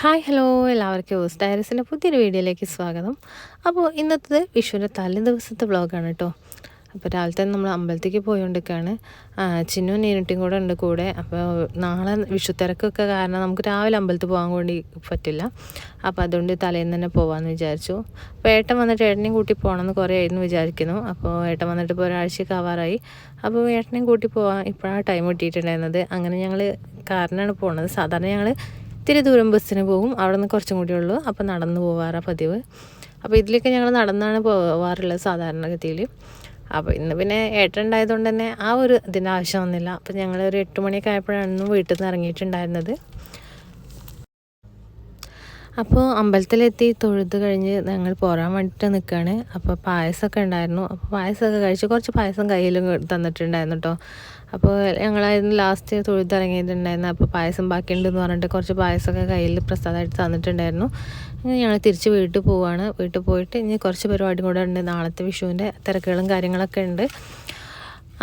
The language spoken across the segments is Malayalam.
ഹായ് ഹലോ എല്ലാവർക്കും ഓസ് ഡയറീസിന്റെ പുതിയൊരു വീഡിയോയിലേക്ക് സ്വാഗതം. അപ്പോൾ ഇന്നത്തെ വിഷുവിന്റെ തലേ ദിവസത്തെ ബ്ലോഗാണ് കേട്ടോ. അപ്പോൾ രാവിലെ തന്നെ നമ്മൾ അമ്പലത്തേക്ക് പോയോണ്ടൊക്കെയാണ് ചിന്നു നേരിട്ടും കൂടെ ഉണ്ട് കൂടെ. അപ്പോൾ നാളെ വിഷു തിരക്കൊക്കെ കാരണം നമുക്ക് രാവിലെ അമ്പലത്തിൽ പോകാൻ വേണ്ടി പറ്റില്ല. അപ്പോൾ അതുകൊണ്ട് തലേന്ന് തന്നെ പോകാമെന്ന് വിചാരിച്ചു. അപ്പോൾ ഏട്ടൻ വന്നിട്ട് ഏട്ടനെയും കൂട്ടി പോകണമെന്ന് കുറേ ആയിരുന്നു വിചാരിക്കുന്നു. അപ്പോൾ ഏട്ടൻ വന്നിട്ട് ഇപ്പോൾ ഒരാഴ്ചയൊക്കെ ആവാറായി. അപ്പോൾ ഏട്ടനെയും കൂട്ടി പോകാൻ ഇപ്പോഴാണ് ടൈം കിട്ടിയിട്ടുണ്ടായിരുന്നത്. അങ്ങനെ ഞങ്ങൾ കാറിനാണ് പോകുന്നത് സാധാരണ ഞങ്ങൾ ഇത്തിരി ദൂരം ബസ്സിന് പോകും. അവിടെ നിന്ന് കുറച്ചും കൂടി ഉള്ളൂ. അപ്പോൾ നടന്ന് പോവാറാണ് പതിവ്. അപ്പോൾ ഇതിലേക്ക് ഞങ്ങൾ നടന്നാണ് പോവാറുള്ളത് സാധാരണഗതിയിൽ. അപ്പോൾ ഇന്ന് പിന്നെ ഏട്ടൻ ഉണ്ടായതുകൊണ്ട് തന്നെ ആ ഒരു ഇതിന്റെ ആവശ്യം വന്നില്ല. അപ്പോൾ ഞങ്ങൾ ഒരു എട്ട് മണിയൊക്കെ ആയപ്പോഴാണ് വീട്ടിൽ നിന്ന് ഇറങ്ങിയിട്ടുണ്ടായിരുന്നത്. അപ്പോൾ അമ്പലത്തിലെത്തി തൊഴുത് കഴിഞ്ഞ് ഞങ്ങൾ പോരാൻ വേണ്ടിയിട്ട് നിൽക്കുകയാണ് അപ്പോൾ പായസമൊക്കെ ഉണ്ടായിരുന്നു. അപ്പോൾ പായസമൊക്കെ കഴിച്ച് കുറച്ച് പായസം കയ്യിൽ തന്നിട്ടുണ്ടായിരുന്നു കേട്ടോ അപ്പോൾ ഞങ്ങളായിരുന്നു ലാസ്റ്റ് തൊഴുത്തിറങ്ങിയിട്ടുണ്ടായിരുന്നു അപ്പോൾ പായസം ബാക്കിയുണ്ടെന്ന് പറഞ്ഞിട്ട് കുറച്ച് പായസമൊക്കെ കയ്യിൽ പ്രസാദമായിട്ട് തന്നിട്ടുണ്ടായിരുന്നു. ഇനി ഞങ്ങൾ തിരിച്ച് വീട്ടിൽ പോവുകയാണ് വീട്ടിൽ പോയിട്ട് ഇനി കുറച്ച് പരിപാടി കൂടെ ഉണ്ട്. നാളത്തെ വിഷുവിന്റെ തിരക്കുകളും കാര്യങ്ങളൊക്കെ ഉണ്ട്.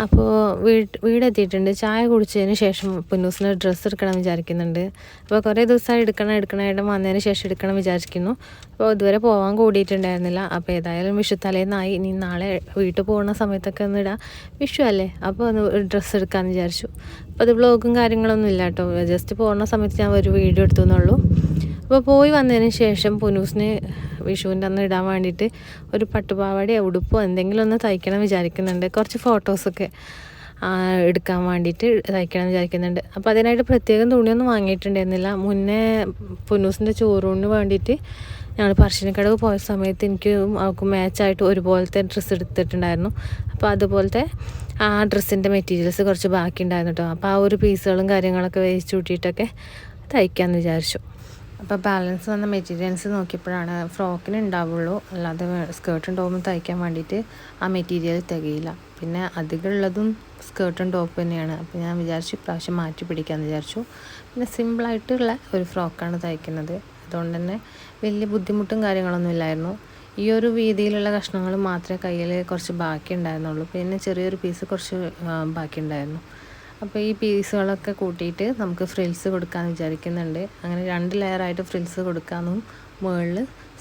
അപ്പോൾ വീട് വീടെത്തിയിട്ടുണ്ട്. ചായ കുടിച്ചതിന് ശേഷം പുന്നൂസിന് ഡ്രസ്സ് എടുക്കണം വിചാരിക്കുന്നുണ്ട്. അപ്പോൾ കുറേ ദിവസമായി എടുക്കണം എടുക്കണമായിട്ട് വന്നതിന് ശേഷം എടുക്കണം വിചാരിക്കുന്നു. അപ്പോൾ ഇതുവരെ പോകാൻ കൂടിയിട്ടുണ്ടായിരുന്നില്ല. അപ്പോൾ ഏതായാലും വിഷു തലേന്നായി. ഇനി നാളെ വീട്ടിൽ പോകുന്ന സമയത്തൊക്കെ ഒന്ന് ഇടാം. വിഷു അല്ലേ? അപ്പോൾ ഒന്ന് ഡ്രസ്സ് എടുക്കാമെന്ന് വിചാരിച്ചു. അപ്പോൾ അത് ബ്ലോഗും കാര്യങ്ങളൊന്നും ഇല്ല കേട്ടോ. ജസ്റ്റ് പോകുന്ന സമയത്ത് ഞാൻ ഒരു വീഡിയോ എടുത്തു എന്നുള്ളൂ. അപ്പോൾ പോയി വന്നതിന് ശേഷം പുനൂസിന് വിഷുവിന്റെ അന്ന് ഇടാൻ വേണ്ടിയിട്ട് ഒരു പട്ടുപാവാടയോ ഉടുപ്പോ എന്തെങ്കിലും ഒന്ന് തയ്ക്കണം വിചാരിക്കുന്നുണ്ട്. കുറച്ച് ഫോട്ടോസൊക്കെ എടുക്കാൻ വേണ്ടിയിട്ട് തയ്ക്കണം വിചാരിക്കുന്നുണ്ട്. അപ്പോൾ അതിനായിട്ട് പ്രത്യേകം തുണിയൊന്നും വാങ്ങിയിട്ടുണ്ടായിരുന്നില്ല. മുന്നേ പുനൂസിന്റെ ചോറൂണിന് വേണ്ടിയിട്ട് ഞങ്ങൾ പറശ്ശിനിക്കടവ് പോയ സമയത്ത് എനിക്ക് അവൾക്ക് മാച്ചായിട്ട് ഒരുപോലത്തെ ഡ്രസ്സ് എടുത്തിട്ടുണ്ടായിരുന്നു. അപ്പോൾ അതുപോലത്തെ ആ ഡ്രസ്സിന്റെ മെറ്റീരിയൽസ് കുറച്ച് ബാക്കി ഉണ്ടായിരുന്നു കേട്ടോ അപ്പോൾ ആ ഒരു പീസുകളും കാര്യങ്ങളൊക്കെ വേസ്റ്റ് കൂട്ടിയിട്ടൊക്കെ തയ്ക്കാമെന്ന് വിചാരിച്ചു. അപ്പോൾ ബാലൻസ് വന്ന മെറ്റീരിയൽസ് നോക്കിയപ്പോഴാണ് ഫ്രോക്കിന് ഉണ്ടാവുള്ളൂ അല്ലാതെ സ്കേർട്ടും ടോപ്പും തയ്ക്കാൻ വേണ്ടിയിട്ട് ആ മെറ്റീരിയൽ തികയില്ല. പിന്നെ അധികമുള്ളതും സ്കേർട്ടും ടോപ്പ് തന്നെയാണ്. അപ്പോൾ ഞാൻ വിചാരിച്ചു ഇപ്രാവശ്യം മാറ്റി പിടിക്കാമെന്ന് വിചാരിച്ചു. പിന്നെ സിമ്പിളായിട്ടുള്ള ഒരു ഫ്രോക്കാണ് തയ്ക്കുന്നത്. അതുകൊണ്ട് തന്നെ വലിയ ബുദ്ധിമുട്ടും കാര്യങ്ങളൊന്നും ഇല്ലായിരുന്നു. ഈ ഒരു വീതിയിലുള്ള കഷ്ണങ്ങൾ മാത്രമേ കയ്യിൽ കുറച്ച് ബാക്കി ഉണ്ടായിരുന്നുള്ളൂ പിന്നെ ചെറിയൊരു പീസ് കുറച്ച് ബാക്കി ഉണ്ടായിരുന്നു അപ്പോൾ ഈ പീസുകളൊക്കെ കൂട്ടിയിട്ട് നമുക്ക് ഫ്രിൽസ് കൊടുക്കാമെന്ന് വിചാരിക്കുന്നുണ്ട്. അങ്ങനെ രണ്ട് ലെയറായിട്ട് ഫ്രിൽസ് കൊടുക്കാമെന്നും മുകളിൽ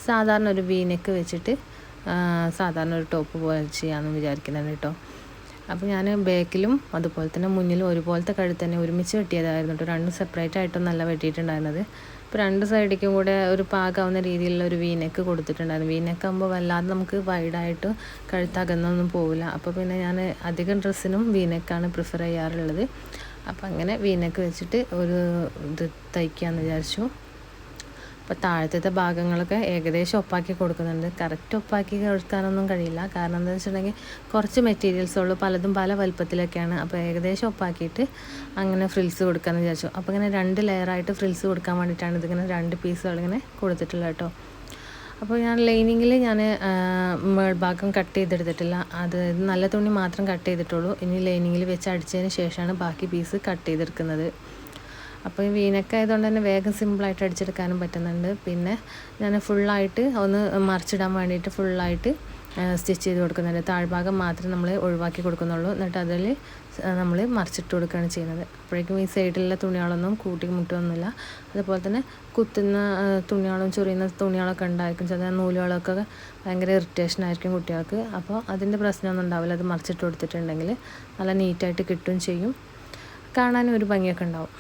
സാധാരണ ഒരു വീനക്ക് വെച്ചിട്ട് സാധാരണ ഒരു ടോപ്പ് പോലെ ചെയ്യാമെന്ന് വിചാരിക്കുന്നുണ്ട് കേട്ടോ അപ്പോൾ ഞാൻ ബാക്കിലും അതുപോലെ തന്നെ മുന്നിലും ഒരുപോലത്തെ കഴുത്ത് തന്നെ ഒരുമിച്ച് വെട്ടിയതായിരുന്നു കേട്ടോ. രണ്ടും സെപ്പറേറ്റ് ആയിട്ടൊന്നല്ല വെട്ടിയിട്ടുണ്ടായിരുന്നത്. അപ്പോൾ രണ്ട് സൈഡിലേക്കും കൂടെ ഒരു പാകാവുന്ന രീതിയിലുള്ള ഒരു വീനക്ക് കൊടുത്തിട്ടുണ്ടായിരുന്നു. വീനെക്ക് ആകുമ്പോൾ വല്ലാതെ നമുക്ക് വൈഡായിട്ട് കഴുത്തകന്നൊന്നും പോവില്ല. അപ്പോൾ പിന്നെ ഞാൻ അധികം ഡ്രസ്സിനും വീനക്കാണ് പ്രിഫർ ചെയ്യാറുള്ളത്. അപ്പം അങ്ങനെ വീനക്ക് വെച്ചിട്ട് ഒരു ഇത് തയ്ക്കാമെന്ന് വിചാരിച്ചു. അപ്പോൾ താഴത്തെ ഭാഗങ്ങളൊക്കെ ഏകദേശം ഒപ്പാക്കി കൊടുക്കുന്നുണ്ട്. കറക്റ്റ് ഒപ്പാക്കി കൊടുക്കാനൊന്നും കഴിയില്ല. കാരണം എന്താണെന്ന് വെച്ചിട്ടുണ്ടെങ്കിൽ കുറച്ച് മെറ്റീരിയൽസ് ഉള്ളൂ. പലതും പല വലുപ്പത്തിലൊക്കെയാണ്. അപ്പോൾ ഏകദേശം ഒപ്പാക്കിയിട്ട് അങ്ങനെ ഫ്രിൽസ് കൊടുക്കാമെന്ന് വിചാരിച്ചു. അപ്പോൾ ഇങ്ങനെ രണ്ട് ലെയറായിട്ട് ഫ്രിൽസ് കൊടുക്കാൻ വേണ്ടിയിട്ടാണ് ഇതിങ്ങനെ രണ്ട് പീസുകൾ ഇങ്ങനെ കൊടുത്തിട്ടുള്ളത് കേട്ടോ. അപ്പോൾ ഞാൻ ലൈനിങ്ങിൽ ഞാൻ മേൾഭാഗം കട്ട് ചെയ്തെടുത്തിട്ടില്ല. അത് നല്ല തുണി മാത്രം കട്ട് ചെയ്തിട്ടുള്ളൂ. ഇനി ലൈനിങ്ങിൽ വെച്ച് അടിച്ചതിന് ശേഷമാണ് ബാക്കി പീസ് കട്ട് ചെയ്തെടുക്കുന്നത്. അപ്പോൾ ഈ വീനൊക്കെ ആയതുകൊണ്ട് തന്നെ വേഗം സിമ്പിളായിട്ട് അടിച്ചെടുക്കാനും പറ്റുന്നുണ്ട്. പിന്നെ ഞാൻ ഫുള്ളായിട്ട് ഒന്ന് മറിച്ചിടാൻ വേണ്ടിയിട്ട് ഫുള്ളായിട്ട് സ്റ്റിച്ച് ചെയ്ത് കൊടുക്കുന്നുണ്ട്. താഴ്ഭാഗം മാത്രം നമ്മൾ ഒഴിവാക്കി കൊടുക്കുന്നുള്ളൂ. എന്നിട്ട് അതിൽ നമ്മൾ മറിച്ചിട്ട് കൊടുക്കുകയാണ് ചെയ്യുന്നത്. അപ്പോഴേക്കും ഈ സൈഡിലുള്ള തുണികളൊന്നും കൂട്ടി മുട്ടൊന്നുമില്ല അതുപോലെ തന്നെ കുത്തുന്ന തുണികളും ചൊറിയുന്ന തുണികളൊക്കെ ഉണ്ടായിരിക്കും. ചില നൂലുകളൊക്കെ ഭയങ്കര ഇറിറ്റേഷൻ ആയിരിക്കും കുട്ടികൾക്ക്. അപ്പോൾ അതിന്റെ പ്രശ്നമൊന്നും ഉണ്ടാവില്ല. അത് മറിച്ചിട്ട് കൊടുത്തിട്ടുണ്ടെങ്കിൽ നല്ല നീറ്റായിട്ട് കിട്ടുകയും ചെയ്യും. കാണാനും ഒരു ഭംഗിയൊക്കെ ഉണ്ടാവും.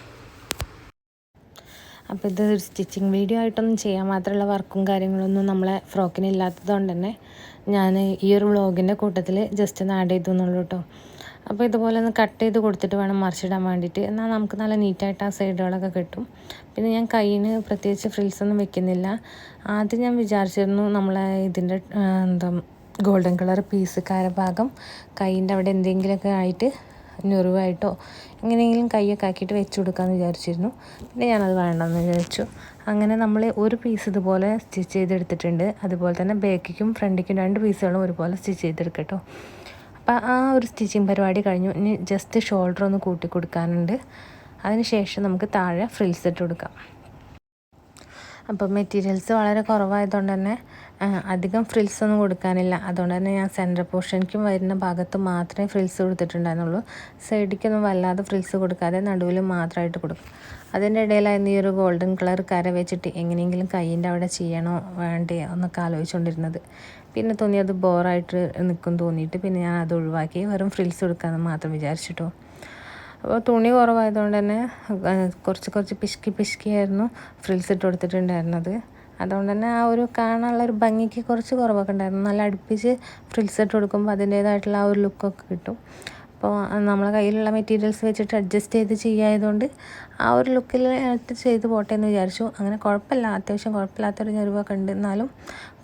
അപ്പോൾ ഇത് ഒരു സ്റ്റിച്ചിങ് വീഡിയോ ആയിട്ടൊന്നും ചെയ്യാൻ മാത്രമുള്ള വർക്കും കാര്യങ്ങളൊന്നും നമ്മളെ ഫ്രോക്കിന് ഇല്ലാത്തത് കൊണ്ട് തന്നെ ഞാൻ ഈ ഒരു വ്ളോഗിന്റെ കൂട്ടത്തിൽ ജസ്റ്റ് ഒന്ന് ആഡ് ചെയ്തു എന്നുള്ളൂ കേട്ടോ അപ്പോൾ ഇതുപോലെ ഒന്ന് കട്ട് ചെയ്ത് കൊടുത്തിട്ട് വേണം മറിച്ചിടാൻ വേണ്ടിയിട്ട്. എന്നാൽ നമുക്ക് നല്ല നീറ്റായിട്ട് ആ സൈഡുകളൊക്കെ കിട്ടും. പിന്നെ ഞാൻ കയ്യിന് പ്രത്യേകിച്ച് ഫ്രിൽസ് ഒന്നും വെക്കുന്നില്ല. ആദ്യം ഞാൻ വിചാരിച്ചിരുന്നു നമ്മളെ ഇതിന്റെ എന്താ ഗോൾഡൻ കളർ പീസ് ഭാഗം കൈയിന്റെ അവിടെ എന്തെങ്കിലുമൊക്കെ ആയിട്ട് ഞെറിവായിട്ടോ എങ്ങനെയെങ്കിലും കൈയൊക്കെ ആക്കിയിട്ട് വെച്ച് കൊടുക്കാമെന്ന് വിചാരിച്ചിരുന്നു. പിന്നെ ഞാനത് വേണ്ടെന്ന് വിചാരിച്ചു. അങ്ങനെ നമ്മൾ ഒരു പീസ് ഇതുപോലെ സ്റ്റിച്ച് ചെയ്തെടുത്തിട്ടുണ്ട്. അതുപോലെ തന്നെ ബേക്കിക്കും ഫ്രണ്ടിക്കും രണ്ട് പീസുകളും ഒരുപോലെ സ്റ്റിച്ച് ചെയ്തെടുക്കട്ടോ. അപ്പോൾ ആ ഒരു സ്റ്റിച്ചിങ് പരിപാടി കഴിഞ്ഞു. ഇനി ജസ്റ്റ് ഷോൾഡർ ഒന്ന് കൂട്ടി കൊടുക്കാനുണ്ട് അതിന് ശേഷം നമുക്ക് താഴെ ഫ്രിൽസ് ഇട്ട് കൊടുക്കാം. അപ്പോൾ മെറ്റീരിയൽസ് വളരെ കുറവായതുകൊണ്ട് തന്നെ അധികം ഫ്രിൽസ് ഒന്നും കൊടുക്കാനില്ല. അതുകൊണ്ട് തന്നെ ഞാൻ സെന്റർ പോർഷനിക്കും വരുന്ന ഭാഗത്ത് മാത്രമേ ഫ്രിൽസ് കൊടുത്തിട്ടുണ്ടായിരുന്നുള്ളൂ. സൈഡിക്കൊന്നും വല്ലാതെ ഫ്രിൽസ് കൊടുക്കാതെ നടുവിൽ മാത്രമായിട്ട് കൊടുക്കും. അതിന്റെ ഇടയിലായിരുന്നു ഈ ഒരു ഗോൾഡൻ കളർ കര വെച്ചിട്ട് എങ്ങനെയെങ്കിലും കയ്യിന്റെ അവിടെ ചെയ്യണോ വേണ്ടേ എന്നൊക്കെ ആലോചിച്ചുകൊണ്ടിരുന്നത്. പിന്നെ തോന്നി അത് ബോറായിട്ട് നിൽക്കും തോന്നിയിട്ട് പിന്നെ ഞാൻ അത് ഒഴിവാക്കി വെറും ഫ്രിൽസ് കൊടുക്കാമെന്ന് മാത്രം വിചാരിച്ചിട്ടോ. അപ്പോൾ തുണി കുറവായതുകൊണ്ട് തന്നെ കുറച്ച് കുറച്ച് പിശുക്കി പിശുക്കിയായിരുന്നു ഫ്രിൽസ് ഇട്ട് കൊടുത്തിട്ടുണ്ടായിരുന്നത്. അതുകൊണ്ട് തന്നെ ആ ഒരു കാണാനുള്ള ഒരു ഭംഗിക്ക് കുറച്ച് കുറവൊക്കെ ഉണ്ടായിരുന്നു. നല്ല അടുപ്പിച്ച് ഫ്രിൽസ് ഇട്ട് കൊടുക്കുമ്പോൾ അതിന്റേതായിട്ടുള്ള ആ ഒരു ലുക്കൊക്കെ കിട്ടും. അപ്പോൾ നമ്മളെ കയ്യിലുള്ള മെറ്റീരിയൽസ് വെച്ചിട്ട് അഡ്ജസ്റ്റ് ചെയ്ത് ചെയ്യായതുകൊണ്ട് ആ ഒരു ലുക്കിൽ ചെയ്ത് പോട്ടെ എന്ന് വിചാരിച്ചു. അങ്ങനെ കുഴപ്പമില്ല. അത്യാവശ്യം കുഴപ്പമില്ലാത്തൊരു ഞെറിവൊക്കെ ഉണ്ട്. എന്നാലും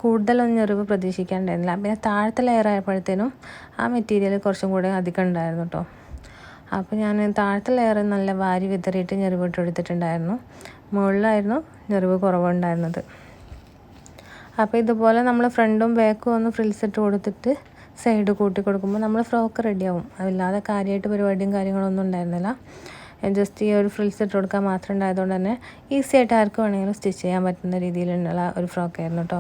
കൂടുതലൊന്നും ഞെറിവ് പ്രതീക്ഷിക്കാണ്ടായിരുന്നില്ല പിന്നെ താഴത്തെ ലെയർ ആയപ്പോഴത്തേനും ആ മെറ്റീരിയൽ കുറച്ചും കൂടെ അധികം ഉണ്ടായിരുന്നു കേട്ടോ അപ്പോൾ ഞാൻ താഴത്തെ ലെയർ നല്ല വാരി വിതറിയിട്ട് ഞെറിവിട്ട് എടുത്തിട്ടുണ്ടായിരുന്നു മുകളിലായിരുന്നു ഞെറിവ് കുറവുണ്ടായിരുന്നത്. അപ്പോൾ ഇതുപോലെ നമ്മൾ ഫ്രണ്ടും ബാക്കും ഒന്ന് ഫ്രിൽസ് ഇട്ട് കൊടുത്തിട്ട് സൈഡ് കൂട്ടി കൊടുക്കുമ്പോൾ നമ്മൾ ഫ്രോക്ക് റെഡിയാവും അതില്ലാതെ കാര്യമായിട്ട് പരിപാടിയും കാര്യങ്ങളൊന്നും ഉണ്ടായിരുന്നില്ല. ജസ്റ്റ് ഈ ഒരു ഫ്രിൽസ് ഇട്ട് കൊടുക്കാൻ മാത്രം ഉണ്ടായതുകൊണ്ട് തന്നെ ഈസി ആയിട്ട് ആർക്ക് വേണമെങ്കിലും സ്റ്റിച്ച് ചെയ്യാൻ പറ്റുന്ന രീതിയിലുള്ള ഒരു ഫ്രോക്കായിരുന്നു കേട്ടോ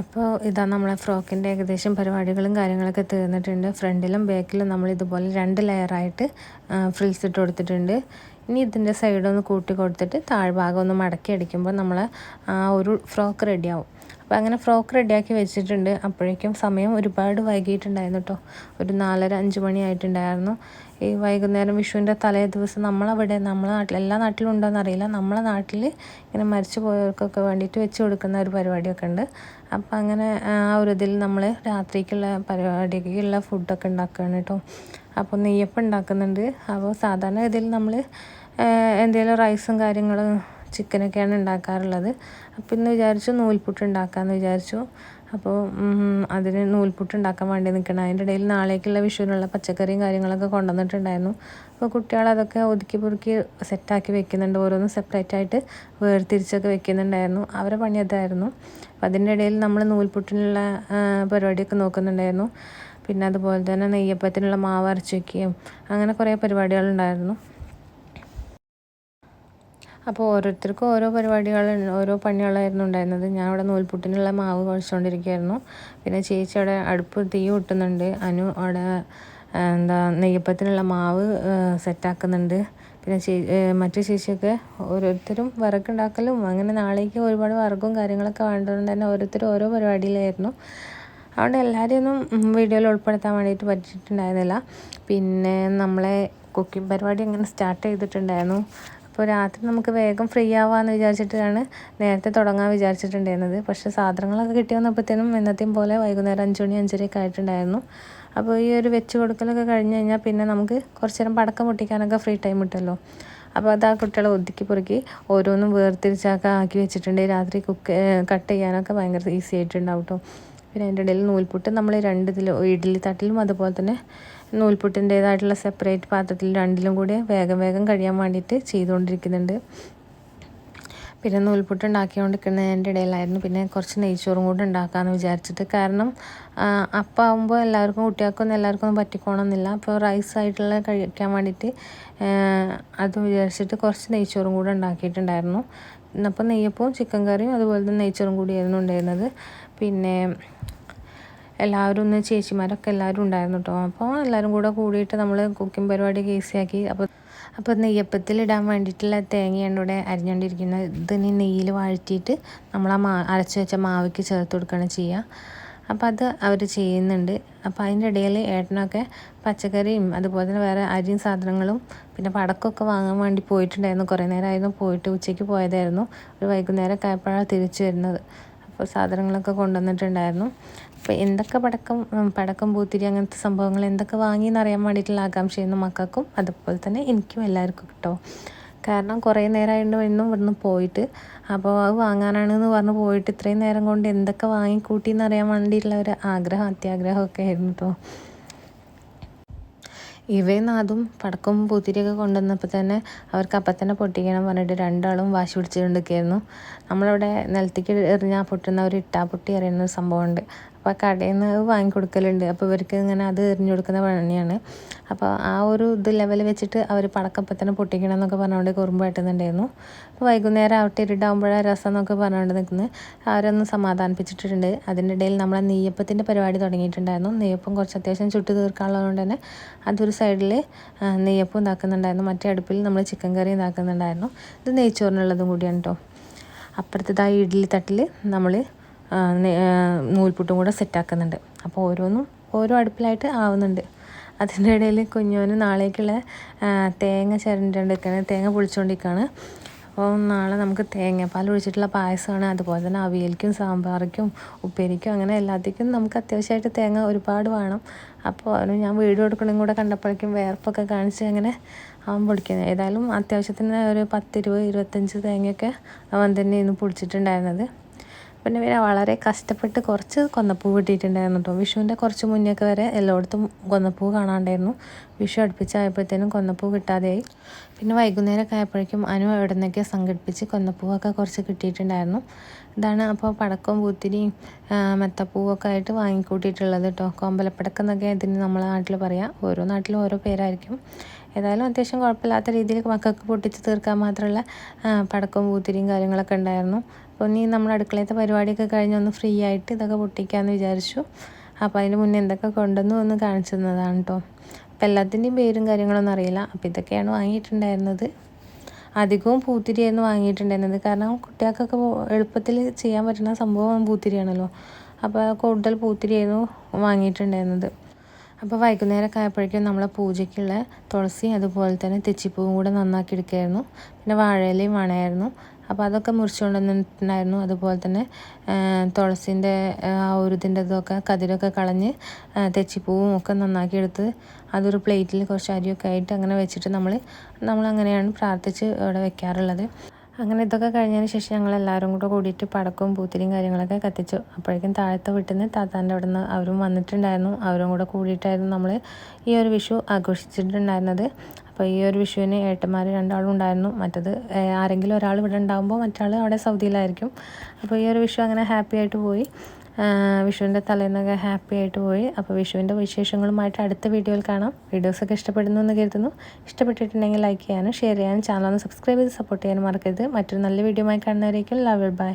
അപ്പോൾ ഇതാ നമ്മളെ ഫ്രോക്കിന്റെ ഏകദേശം പരിപാടികളും കാര്യങ്ങളൊക്കെ തീർന്നിട്ടുണ്ട്. ഫ്രണ്ടിലും ബാക്കിലും നമ്മൾ ഇതുപോലെ രണ്ട് ലെയറായിട്ട് ഫ്രിൽസ് ഇട്ട് കൊടുത്തിട്ടുണ്ട്. ഇനി ഇതിന്റെ സൈഡൊന്ന് കൂട്ടി കൊടുത്തിട്ട് താഴ്ഭാഗം ഒന്ന് മടക്കി അടിക്കുമ്പോൾ നമ്മൾ ആ ഒരു ഫ്രോക്ക് റെഡിയാവും അപ്പോൾ അങ്ങനെ ഫ്രോക്ക് റെഡിയാക്കി വെച്ചിട്ടുണ്ട്. അപ്പോഴേക്കും സമയം ഒരുപാട് വൈകിയിട്ടുണ്ടായിരുന്നു കേട്ടോ ഒരു നാലര അഞ്ച് മണി ആയിട്ടുണ്ടായിരുന്നു. ഈ വൈകുന്നേരം വിഷുവിന്റെ തലേ ദിവസം നമ്മളവിടെ നമ്മളെ നാട്ടിൽ എല്ലാ നാട്ടിലും ഉണ്ടോയെന്ന് അറിയില്ല നമ്മളെ നാട്ടിൽ ഇങ്ങനെ മരിച്ചു പോയവർക്കൊക്കെ വേണ്ടിയിട്ട് വെച്ച് കൊടുക്കുന്ന ഒരു പരിപാടിയൊക്കെ ഉണ്ട്. അപ്പം അങ്ങനെ ആ ഒരു ഇതിൽ നമ്മൾ രാത്രിക്കുള്ള പരിപാടിക്കുള്ള ഫുഡൊക്കെ ഉണ്ടാക്കുകയാണ് കേട്ടോ അപ്പോൾ നെയ്യപ്പം ഉണ്ടാക്കുന്നുണ്ട്. അപ്പോൾ സാധാരണ ഇതിൽ നമ്മൾ എന്തെങ്കിലും റൈസും കാര്യങ്ങളും ചിക്കനൊക്കെയാണ് ഉണ്ടാക്കാറുള്ളത്. അപ്പോൾ ഇന്ന് വിചാരിച്ചു നൂൽപുട്ട് ഉണ്ടാക്കാമെന്ന് വിചാരിച്ചു. അപ്പോൾ അതിന് നൂൽപുട്ട് ഉണ്ടാക്കാൻ വേണ്ടി നിൽക്കണം. അതിന്റെ ഇടയിൽ നാളേക്കുള്ള വിഷുവിനുള്ള പച്ചക്കറിയും കാര്യങ്ങളൊക്കെ കൊണ്ടുവന്നിട്ടുണ്ടായിരുന്നു. അപ്പോൾ കുട്ടികൾ അതൊക്കെ ഒതുക്കി പൊറുക്കി സെറ്റാക്കി വെക്കുന്നുണ്ട്. ഓരോന്നും സെപ്പറേറ്റ് ആയിട്ട് വേർതിരിച്ചൊക്കെ വെക്കുന്നുണ്ടായിരുന്നു. അവരെ പണി അതായിരുന്നു. അപ്പോൾ അതിന്റെ ഇടയിൽ നമ്മൾ നൂൽപുട്ടിനുള്ള പരിപാടിയൊക്കെ നോക്കുന്നുണ്ടായിരുന്നു. പിന്നെ അതുപോലെ തന്നെ നെയ്യപ്പത്തിനുള്ള മാവ് അരച്ച് വയ്ക്കുകയും അങ്ങനെ കുറേ പരിപാടികളുണ്ടായിരുന്നു. അപ്പോൾ ഓരോരുത്തർക്കും ഓരോ പരിപാടികൾ ഓരോ പണികളായിരുന്നു ഉണ്ടായിരുന്നത്. ഞാൻ അവിടെ നൂൽപുട്ടിനുള്ള മാവ് കുഴച്ചുകൊണ്ടിരിക്കുകയായിരുന്നു പിന്നെ ചേച്ചി അവിടെ അടുപ്പ് തീ കൂട്ടുന്നുണ്ട്. അനു അവിടെ എന്താ നെയ്യപ്പത്തിനുള്ള മാവ് സെറ്റാക്കുന്നുണ്ട്. പിന്നെ ചേ മറ്റു ചേച്ചിയൊക്കെ ഓരോരുത്തരും വിറക്കുണ്ടാക്കലും അങ്ങനെ നാളേക്ക് ഒരുപാട് വിറകും കാര്യങ്ങളൊക്കെ വേണ്ടതുകൊണ്ട് തന്നെ ഓരോരുത്തരും ഓരോ പരിപാടിയിലായിരുന്നു. അതുകൊണ്ട് എല്ലാവരെയും ഒന്നും വീഡിയോയിൽ ഉൾപ്പെടുത്താൻ വേണ്ടിയിട്ട് പറ്റിയിട്ടുണ്ടായിരുന്നില്ല. പിന്നെ നമ്മളെ കുക്കിംഗ് പരിപാടി അങ്ങനെ സ്റ്റാർട്ട് ചെയ്തിട്ടുണ്ടായിരുന്നു. അപ്പോൾ രാത്രി നമുക്ക് വേഗം ഫ്രീ ആവാമെന്ന് വിചാരിച്ചിട്ടാണ് നേരത്തെ തുടങ്ങാൻ വിചാരിച്ചിട്ടുണ്ടായിരുന്നത്. പക്ഷേ സാധനങ്ങളൊക്കെ കിട്ടി വന്നപ്പോഴത്തേനും എന്നത്തെയും പോലെ വൈകുന്നേരം അഞ്ച് മണി അഞ്ചരയൊക്കെ ആയിട്ടുണ്ടായിരുന്നു. അപ്പോൾ ഈ ഒരു വെച്ച് കൊടുക്കലൊക്കെ കഴിഞ്ഞ് കഴിഞ്ഞാൽ പിന്നെ നമുക്ക് കുറച്ച് നേരം പടക്കം പൊട്ടിക്കാനൊക്കെ ഫ്രീ ടൈം കിട്ടുമല്ലോ. അപ്പോൾ അത് ആ കുട്ടികളെ ഒതുക്കി പൊറുക്കി ഓരോന്നും വേർതിരിച്ചൊക്കെ ആക്കി വെച്ചിട്ടുണ്ട്. രാത്രി കുക്ക് കട്ട് ചെയ്യാനൊക്കെ ഭയങ്കര ഈസി ആയിട്ടുണ്ടാവും കേട്ടോ. പിന്നെ അതിന്റെ ഇടയിൽ നൂൽപുട്ട് നമ്മൾ രണ്ട് ഇതിൽ ഇഡ്ഡലി തട്ടിലും അതുപോലെ തന്നെ നൂൽപുട്ടിന്റേതായിട്ടുള്ള സെപ്പറേറ്റ് പാത്രത്തിൽ രണ്ടിലും കൂടി വേഗം വേഗം കഴിയാൻ വേണ്ടിയിട്ട് ചെയ്തുകൊണ്ടിരിക്കുന്നുണ്ട്. പിന്നെ നൂൽപുട്ട് ഉണ്ടാക്കിക്കൊണ്ടിരിക്കുന്നതിന്റെ ഇടയിലായിരുന്നു. പിന്നെ കുറച്ച് നെയ്ച്ചോറും കൂടെ ഉണ്ടാക്കാമെന്ന് വിചാരിച്ചിട്ട്. കാരണം അപ്പം ആകുമ്പോൾ എല്ലാവർക്കും കുട്ടികൾക്കൊന്നും എല്ലാവർക്കും ഒന്നും പറ്റിക്കോണമെന്നില്ല. അപ്പോൾ റൈസ് ആയിട്ടുള്ള കഴിക്കാൻ വേണ്ടിയിട്ട് അത് വിചാരിച്ചിട്ട് കുറച്ച് നെയ്ച്ചോറും കൂടെ ഉണ്ടാക്കിയിട്ടുണ്ടായിരുന്നു. അപ്പോൾ നെയ്യപ്പവും ചിക്കൻ കറിയും അതുപോലെ തന്നെ നെയ്ച്ചോറും കൂടിയായിരുന്നു ഉണ്ടായിരുന്നത്. പിന്നെ എല്ലാവരും ഒന്ന് ചേച്ചിമാരൊക്കെ എല്ലാവരും ഉണ്ടായിരുന്നു കേട്ടോ അപ്പോൾ എല്ലാവരും കൂടെ കൂടിയിട്ട് നമ്മൾ കുക്കിംഗ് പരിപാടി കേസിയാക്കി അപ്പോൾ അപ്പോൾ നെയ്യപ്പത്തിൽ ഇടാൻ വേണ്ടിയിട്ടുള്ള തേങ്ങയാണ് ഇവിടെ അരിഞ്ഞുകൊണ്ടിരിക്കുന്നത് ഇതിന് നെയ്യിൽ വഴറ്റിയിട്ട് നമ്മൾ ആ മാ അരച്ച് വെച്ച മാവിക്ക് ചേർത്ത് കൊടുക്കുകയാണ് ചെയ്യുക അപ്പോൾ അത് അവർ ചെയ്യുന്നുണ്ട്. അപ്പോൾ അതിന്റെ ഇടയിൽ ഏട്ടനൊക്കെ പച്ചക്കറിയും അതുപോലെ തന്നെ വേറെ അരിയും സാധനങ്ങളും പിന്നെ പടക്കമൊക്കെ വാങ്ങാൻ വേണ്ടി പോയിട്ടുണ്ടായിരുന്നു. കുറേ നേരമായിരുന്നു പോയിട്ട് ഉച്ചയ്ക്ക് പോയതായിരുന്നു. ഒരു വൈകുന്നേരം ആയപ്പോഴാണ് തിരിച്ചു വരുന്നത്. അപ്പോൾ സാധനങ്ങളൊക്കെ കൊണ്ടുവന്നിട്ടുണ്ടായിരുന്നു. എന്തൊക്കെ പടക്കം പടക്കം പൂത്തിരി അങ്ങനത്തെ സംഭവങ്ങൾ എന്തൊക്കെ വാങ്ങി എന്നറിയാൻ വേണ്ടിയിട്ടുള്ള ആകാംക്ഷയായിരുന്നു മക്കൾക്കും. അതുപോലെ തന്നെ എനിക്കും എല്ലാവർക്കും കേട്ടോ. കാരണം കുറേ നേരമായിട്ട് ഇന്നും ഇവിടുന്ന് പോയിട്ട് അപ്പോൾ അത് വാങ്ങാനാണെന്ന് പറഞ്ഞ് പോയിട്ട് ഇത്രയും നേരം കൊണ്ട് എന്തൊക്കെ വാങ്ങിക്കൂട്ടി എന്നറിയാൻ വേണ്ടിയിട്ടുള്ള ഒരു ആഗ്രഹം അത്യാഗ്രഹമൊക്കെ ആയിരുന്നു കേട്ടോ ഇവയെന്ന് അതും പടക്കവും പൂത്തിരിയൊക്കെ കൊണ്ടുവന്നപ്പോൾ തന്നെ അവർക്ക് അപ്പം തന്നെ പൊട്ടിക്കണം പറഞ്ഞിട്ട് രണ്ടാളും വാശി പിടിച്ചുകൊണ്ടിരിക്കുകയായിരുന്നു നമ്മളിവിടെ നിലത്തേക്ക് എറിഞ്ഞാൽ പൊട്ടുന്ന ഒരു ഇട്ടാ പൊട്ടി അറിയുന്ന ഒരു സംഭവമുണ്ട്. അപ്പോൾ കടയിൽ നിന്ന് വാങ്ങിക്കൊടുക്കലുണ്ട്. അപ്പോൾ ഇവർക്ക് ഇങ്ങനെ അത് എറിഞ്ഞു കൊടുക്കുന്ന പണിയാണ്. അപ്പോൾ ആ ഒരു ഇത് ലെവൽ വെച്ചിട്ട് അവർ പടക്കപ്പം തന്നെ പൊട്ടിക്കണം എന്നൊക്കെ പറഞ്ഞുകൊണ്ട് കുറുമ്പ് വെട്ടുന്നുണ്ടായിരുന്നു. അപ്പോൾ വൈകുന്നേരം ആവട്ടെ ഇരുട്ടാകുമ്പോഴാണ് രസം എന്നൊക്കെ പറഞ്ഞുകൊണ്ട് നിൽക്കുന്നത് അവരൊന്ന് സമാധാനിപ്പിച്ചിട്ടുണ്ട് അതിന്റെ ഇടയിൽ നമ്മളെ നെയ്യപ്പത്തിന്റെ പരിപാടി തുടങ്ങിയിട്ടുണ്ടായിരുന്നു. നെയ്യപ്പം കുറച്ച് അത്യാവശ്യം ചുട്ട് തീർക്കാനുള്ളതുകൊണ്ട് തന്നെ അതൊരു സൈഡിൽ നെയ്യപ്പം ഉണ്ടാക്കുന്നുണ്ടായിരുന്നു മറ്റേ അടുപ്പിൽ നമ്മൾ ചിക്കൻ കറി ഉണ്ടാക്കുന്നുണ്ടായിരുന്നു ഇത് നെയ്ച്ചോറിനുള്ളതും കൂടിയാണ് കേട്ടോ അപ്പുറത്തേതായ ഇഡ്ഡലി തട്ടിൽ നമ്മൾ നൂൽപുട്ടും കൂടെ സെറ്റാക്കുന്നുണ്ട്. അപ്പോൾ ഓരോന്നും ഓരോ അടുപ്പിലായിട്ട് ആവുന്നുണ്ട്. അതിന്റെ ഇടയിൽ കുഞ്ഞോന് നാളേക്കുള്ള തേങ്ങ ചിരണ്ടിക്കൊണ്ടിരിക്കുകയാണ്. തേങ്ങ പൊളിച്ചുകൊണ്ടിരിക്കുകയാണ്. അപ്പോൾ നാളെ നമുക്ക് തേങ്ങാപ്പാൽ ഒഴിച്ചിട്ടുള്ള പായസമാണ്. അതുപോലെ തന്നെ അവിയലിക്കും സാമ്പാറിക്കും ഉപ്പേരിക്കും അങ്ങനെ എല്ലാത്തേക്കും നമുക്ക് അത്യാവശ്യമായിട്ട് തേങ്ങ ഒരുപാട് വേണം. അപ്പോൾ ഞാൻ വീട് കൊടുക്കണം കൂടെ കണ്ടപ്പോഴേക്കും വേർപ്പൊക്കെ കാണിച്ച് അങ്ങനെ അവൻ പൊളിക്കുന്നത് ഏതായാലും അത്യാവശ്യത്തിന് ഒരു പത്തിരുപത് ഇരുപത്തഞ്ച് തേങ്ങയൊക്കെ അവൻ തന്നെ ഇന്ന് പൊളിച്ചിട്ടുണ്ടായിരുന്നത്. പിന്നെ പിന്നെ വളരെ കഷ്ടപ്പെട്ട് കുറച്ച് കൊന്നപ്പൂ കിട്ടിയിട്ടുണ്ടായിരുന്നു കേട്ടോ വിഷുവിന്റെ കുറച്ച് മുന്നേക്ക് വരെ എല്ലായിടത്തും കൊന്നപ്പൂ കാണാണ്ടായിരുന്നു. വിഷു അടുപ്പിച്ചായപ്പോഴത്തേനും കൊന്നപ്പൂ കിട്ടാതെയായി. പിന്നെ വൈകുന്നേരമൊക്കെ ആയപ്പോഴേക്കും അനു എവിടെ നിന്നൊക്കെ സംഘടിപ്പിച്ച് കൊന്നപ്പൂവൊക്കെ കുറച്ച് കിട്ടിയിട്ടുണ്ടായിരുന്നു. ഇതാണ് അപ്പോൾ പടക്കവും പൂത്തിരിയും മെത്തപ്പൂവൊക്കെ ആയിട്ട് വാങ്ങിക്കൂട്ടിയിട്ടുള്ളത് കേട്ടോ കോമ്പലപ്പടക്കം എന്നൊക്കെ ഇതിന് നമ്മളെ നാട്ടിൽ പറയാം. ഓരോ നാട്ടിലും ഓരോ പേരായിരിക്കും. ഏതായാലും അത്യാവശ്യം കുഴപ്പമില്ലാത്ത രീതിയിൽ മക്കൾക്ക് പൊട്ടിച്ച് തീർക്കാൻ മാത്രമുള്ള പടക്കവും പൂത്തിരിയും കാര്യങ്ങളൊക്കെ ഉണ്ടായിരുന്നു. അപ്പോൾ ഇനി നമ്മൾ അടുക്കളയത്തെ പരിപാടിയൊക്കെ കഴിഞ്ഞ് ഒന്ന് ഫ്രീ ആയിട്ട് ഇതൊക്കെ പൊട്ടിക്കാമെന്ന് വിചാരിച്ചു. അപ്പോൾ അതിന് മുന്നേ എന്തൊക്കെ കൊണ്ടുവന്നു ഒന്ന് കാണിച്ചു തന്നതാണ് കേട്ടോ അപ്പോൾ എല്ലാത്തിന്റെയും പേരും കാര്യങ്ങളൊന്നും അറിയില്ല. അപ്പോൾ ഇതൊക്കെയാണ് വാങ്ങിയിട്ടുണ്ടായിരുന്നത്. അധികവും പൂത്തിരിയായിരുന്നു വാങ്ങിയിട്ടുണ്ടായിരുന്നത്. കാരണം കുട്ടികൾക്കൊക്കെ എളുപ്പത്തിൽ ചെയ്യാൻ പറ്റുന്ന സംഭവം പൂത്തിരിയാണല്ലോ. അപ്പോൾ കൂടുതൽ പൂത്തിരിയായിരുന്നു വാങ്ങിയിട്ടുണ്ടായിരുന്നത്. അപ്പോൾ വൈകുന്നേരം ആയപ്പോഴേക്കും നമ്മളെ പൂജയ്ക്കുള്ള തുളസി അതുപോലെ തന്നെ തെച്ചിപ്പൂവും കൂടെ നന്നാക്കി എടുക്കുകയായിരുന്നു. പിന്നെ വാഴയിലയും വേണമായിരുന്നു അപ്പോൾ അതൊക്കെ മുറിച്ചുകൊണ്ട് വന്നിട്ടുണ്ടായിരുന്നു. അതുപോലെ തന്നെ തുളസിന്റെ ആ ഒരു ഇതിന്റെ ഇതൊക്കെ കതിരൊക്കെ കളഞ്ഞ് തെച്ചിപ്പൂവും ഒക്കെ നന്നാക്കി എടുത്ത് അതൊരു പ്ലേറ്റിൽ കുറച്ച് അരിയൊക്കെ ആയിട്ട് അങ്ങനെ വെച്ചിട്ട് നമ്മൾ നമ്മൾ അങ്ങനെയാണ് പ്രാർത്ഥിച്ച് ഇവിടെ വെക്കാറുള്ളത്. അങ്ങനെ ഇതൊക്കെ കഴിഞ്ഞതിന് ശേഷം ഞങ്ങൾ എല്ലാവരും കൂടെ കൂടിയിട്ട് പടക്കവും പൂത്തിരിയും കാര്യങ്ങളൊക്കെ കത്തിച്ചു. അപ്പോഴേക്കും താഴത്തെ വീട്ടിൽ നിന്ന് താത്താന്റെ അവിടെ നിന്ന് അവരും വന്നിട്ടുണ്ടായിരുന്നു. അവരും കൂടെ കൂടിയിട്ടായിരുന്നു നമ്മൾ ഈ ഒരു വിഷു ആഘോഷിച്ചിട്ടുണ്ടായിരുന്നത്. അപ്പോൾ ഈ ഒരു വിഷുവിന് ഏട്ടന്മാർ രണ്ടാളും ഉണ്ടായിരുന്നു. മറ്റത് ആരെങ്കിലും ഒരാൾ ഇവിടെ ഉണ്ടാകുമ്പോൾ മറ്റാൾ അവിടെ സൗദിയിലായിരിക്കും. അപ്പോൾ ഈ ഒരു വിഷു അങ്ങനെ ഹാപ്പി ആയിട്ട് പോയി. വിഷുവിന്റെ തലേന്നൊക്കെ ഹാപ്പി ആയിട്ട് പോയി. അപ്പോൾ വിഷുവിന്റെ വിശേഷങ്ങളുമായിട്ട് അടുത്ത വീഡിയോയിൽ കാണാം. വീഡിയോസൊക്കെ ഇഷ്ടപ്പെടുന്നു എന്ന് കരുതുന്നു. ഇഷ്ടപ്പെട്ടിട്ടുണ്ടെങ്കിൽ ലൈക്ക് ചെയ്യാനും ഷെയർ ചെയ്യാനും ചാനൽ ഒന്ന് സബ്സ്ക്രൈബ് ചെയ്ത് സപ്പോർട്ട് ചെയ്യാനും മറക്കരുത്. മറ്റൊരു നല്ല വീഡിയോ ആയി കാണുന്നവരേക്കും ലവ് ബൈ